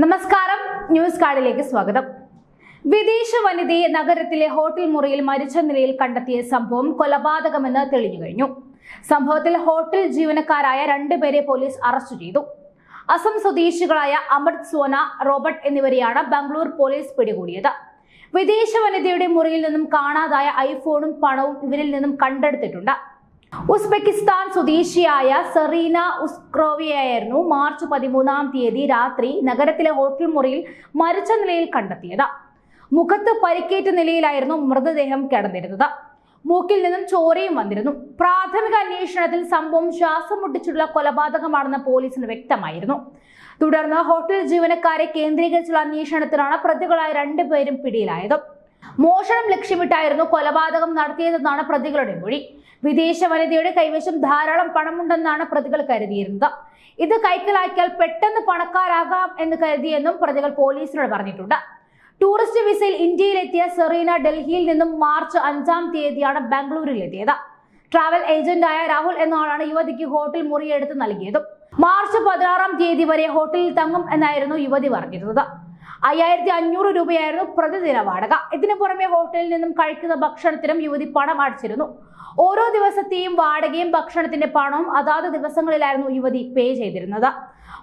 നമസ്കാരം. ന്യൂസ് കാർഡിലേക്ക് സ്വാഗതം. വിദേശ വനിതയെ നഗരത്തിലെ ഹോട്ടൽ മുറിയിൽ മരിച്ച നിലയിൽ കണ്ടെത്തിയ സംഭവം കൊലപാതകമെന്ന് തെളിഞ്ഞു കഴിഞ്ഞു. സംഭവത്തിൽ ഹോട്ടൽ ജീവനക്കാരായ രണ്ടുപേരെ പോലീസ് അറസ്റ്റ് ചെയ്തു. അസം സ്വദേശികളായ അമൃത് സോന റോബർട്ട് എന്നിവരെയാണ് ബംഗളൂർ പോലീസ് പിടികൂടിയത്. വിദേശ വനിതയുടെ മുറിയിൽ നിന്നും കാണാതായ ഐഫോണും പണവും ഇവരിൽ നിന്നും കണ്ടെടുത്തിട്ടുണ്ട്. ഉസ്ബെക്കിസ്ഥാൻ സ്വദേശിയായ സെറീന ഉസ്ക്രോവിയായിരുന്നു മാർച്ച് പതിമൂന്നാം തീയതി രാത്രി നഗരത്തിലെ ഹോട്ടൽ മുറിയിൽ മരിച്ച നിലയിൽ കണ്ടെത്തിയത്. മുഖത്ത് പരിക്കേറ്റ നിലയിലായിരുന്നു മൃതദേഹം കിടന്നിരുന്നത്. മൂക്കിൽ നിന്നും ചോരയും വന്നിരുന്നു. പ്രാഥമിക അന്വേഷണത്തിൽ സംഭവം ശ്വാസം മുട്ടിച്ചുള്ള കൊലപാതകമാണെന്ന് പോലീസിന് വ്യക്തമായിരുന്നു. തുടർന്ന് ഹോട്ടൽ ജീവനക്കാരെ കേന്ദ്രീകരിച്ചുള്ള അന്വേഷണത്തിലാണ് പ്രതികളായ രണ്ടുപേരും പിടിയിലായത്. മോഷണം ലക്ഷ്യമിട്ടായിരുന്നു കൊലപാതകം നടത്തിയതെന്നാണ് പ്രതികളുടെ മൊഴി. വിദേശ വനിതയുടെ കൈവശം ധാരാളം പണമുണ്ടെന്നാണ് പ്രതികൾ കരുതിയിരുന്നത്. ഇത് കൈക്കലാക്കിയാൽ പെട്ടെന്ന് പണക്കാരാകാം എന്ന് കരുതിയെന്നും പ്രതികൾ പോലീസിനോട് പറഞ്ഞിട്ടുണ്ട്. ടൂറിസ്റ്റ് വിസയിൽ ഇന്ത്യയിലെത്തിയ സെറീന ഡൽഹിയിൽ നിന്നും മാർച്ച് അഞ്ചാം തീയതിയാണ് ബാംഗ്ലൂരിൽ എത്തിയത് ട്രാവൽ ഏജന്റായ രാഹുൽ എന്ന ആളാണ് യുവതിക്ക് ഹോട്ടൽ മുറിയെടുത്ത് നൽകിയതും. മാർച്ച് പതിനാറാം തീയതി വരെ ഹോട്ടലിൽ തങ്ങും എന്നായിരുന്നു യുവതി പറഞ്ഞിരുന്നത്. അയ്യായിരത്തി അഞ്ഞൂറ് രൂപയായിരുന്നു പ്രതിദിന വാടക. ഇതിനു പുറമെ ഹോട്ടലിൽ നിന്നും കഴിക്കുന്ന ഭക്ഷണത്തിനും യുവതി പണം അടച്ചിരുന്നു. ഓരോ ദിവസത്തെയും വാടകയും ഭക്ഷണത്തിന്റെ പണവും അതാത് ദിവസങ്ങളിലായിരുന്നു യുവതി പേ ചെയ്തിരുന്നത്.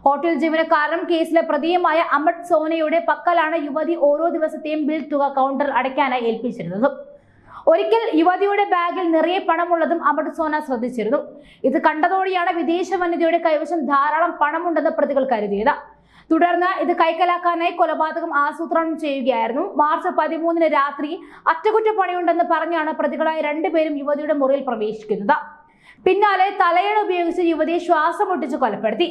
ഹോട്ടൽ ജീവനക്കാരനും കേസിലെ പ്രതിയുമായ അമൃത് സോനയുടെ പക്കലാണ് യുവതി ഓരോ ദിവസത്തെയും ബിൽ തുക കൗണ്ടർ അടയ്ക്കാനായി ഏൽപ്പിച്ചിരുന്നത്. ഒരിക്കൽ യുവതിയുടെ ബാഗിൽ നിറയെ പണമുള്ളതും അമൃത് സോന ശ്രദ്ധിച്ചിരുന്നു. ഇത് കണ്ടതോടെയാണ് വിദേശ വനിതയുടെ കൈവശം ധാരാളം പണമുണ്ടെന്ന് പ്രതികൾ കരുതിയത്. തുടർന്ന് ഇത് കൈക്കലാക്കാനായി കൊലപാതകം ആസൂത്രണം ചെയ്യുകയായിരുന്നു. മാർച്ച് പതിമൂന്നിന് രാത്രി അറ്റകുറ്റപ്പണിയുണ്ടെന്ന് പറഞ്ഞാണ് പ്രതികളായ രണ്ടുപേരും യുവതിയുടെ മുറിയിൽ പ്രവേശിക്കുന്നത്. പിന്നാലെ തലയണ ഉപയോഗിച്ച് യുവതിയെ ശ്വാസം മുട്ടിച്ച് കൊലപ്പെടുത്തി.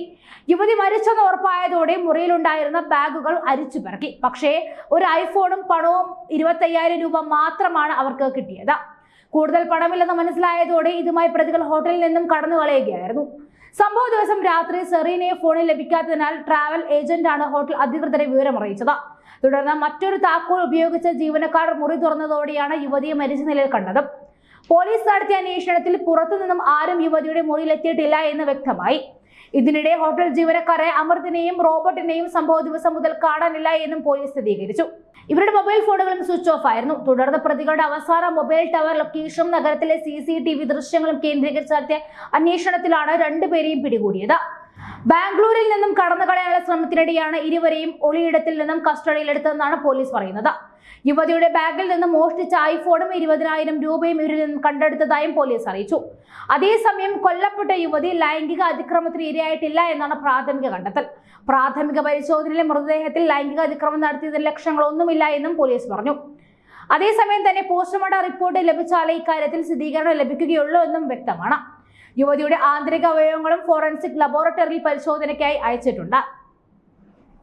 യുവതി മരിച്ചെന്ന് ഉറപ്പായതോടെ മുറിയിലുണ്ടായിരുന്ന ബാഗുകൾ അരിച്ചു പിറക്കി. പക്ഷേ ഒരു ഐഫോണും പണവും ഇരുപത്തയ്യായിരം രൂപ മാത്രമാണ് അവർക്ക് കിട്ടിയത്. കൂടുതൽ പണമില്ലെന്ന് മനസ്സിലായതോടെ ഇതുമായി പ്രതികൾ ഹോട്ടലിൽ നിന്നും കടന്നു കളയുകയായിരുന്നു സംഭവ ദിവസം രാത്രി സെറീനയെ ഫോണിൽ ലഭിക്കാത്തതിനാൽ ട്രാവൽ ഏജന്റാണ് ഹോട്ടൽ അധികൃതരെ വിവരമറിയിച്ചത്. തുടർന്ന് മറ്റൊരു താക്കോൽ ഉപയോഗിച്ച ജീവനക്കാർ മുറി തുറന്നതോടെയാണ് യുവതിയെ മരിച്ച നിലയിൽ കണ്ടത്. പോലീസ് നടത്തിയ അന്വേഷണത്തിൽ പുറത്തുനിന്നും ആരും യുവതിയുടെ മുറിയിലെത്തിയിട്ടില്ല എന്ന് വ്യക്തമായി. ഇതിനിടെ ഹോട്ടൽ ജീവനക്കാരെ അമൃതിനെയും റോബർട്ടിനെയും സംഭവ ദിവസം മുതൽ കാണാനില്ല എന്നും പോലീസ് സ്ഥിരീകരിച്ചു. ഇവരുടെ മൊബൈൽ ഫോണുകളും സ്വിച്ച് ഓഫ് ആയിരുന്നു. തുടർന്ന് പ്രതികളുടെ അവസാന മൊബൈൽ ടവർ ലൊക്കേഷനും നഗരത്തിലെ സി സി ടി വി ദൃശ്യങ്ങളും കേന്ദ്രീകരിച്ച് നടത്തിയ അന്വേഷണത്തിലാണ് രണ്ടുപേരെയും പിടികൂടിയത്. ബാംഗ്ലൂരിൽ നിന്നും കടന്നു കളയാനുള്ള ശ്രമത്തിനിടെയാണ് ഇരുവരെയും ഒളിയിടത്തിൽ നിന്നും കസ്റ്റഡിയിലെടുത്തതെന്നാണ് പോലീസ് പറയുന്നത്. യുവതിയുടെ ബാഗിൽ നിന്ന് മോഷ്ടിച്ച ഐഫോണും ഇരുപതിനായിരം രൂപയും ഇവരിൽ നിന്നും കണ്ടെടുത്തതായും പോലീസ് അറിയിച്ചു. അതേസമയം കൊല്ലപ്പെട്ട യുവതി ലൈംഗിക അതിക്രമത്തിന് ഇരയായിട്ടില്ല എന്നാണ് പ്രാഥമിക കണ്ടെത്തൽ. പ്രാഥമിക പരിശോധനയിലെ മൃതദേഹത്തിൽ ലൈംഗിക അതിക്രമം നടത്തിയതിൽ ലക്ഷങ്ങളൊന്നുമില്ല എന്നും പോലീസ് പറഞ്ഞു. അതേസമയം തന്നെ പോസ്റ്റ്മോർട്ടം റിപ്പോർട്ട് ലഭിച്ചാലേ ഇക്കാര്യത്തിൽ സ്ഥിരീകരണം ലഭിക്കുകയുള്ളൂ എന്നും വ്യക്തമാണ്. യുവതിയുടെ ആന്തരിക അവയവങ്ങളും ഫോറൻസിക് ലബോറട്ടറിയിൽ പരിശോധനയ്ക്കായി അയച്ചിട്ടുണ്ട്.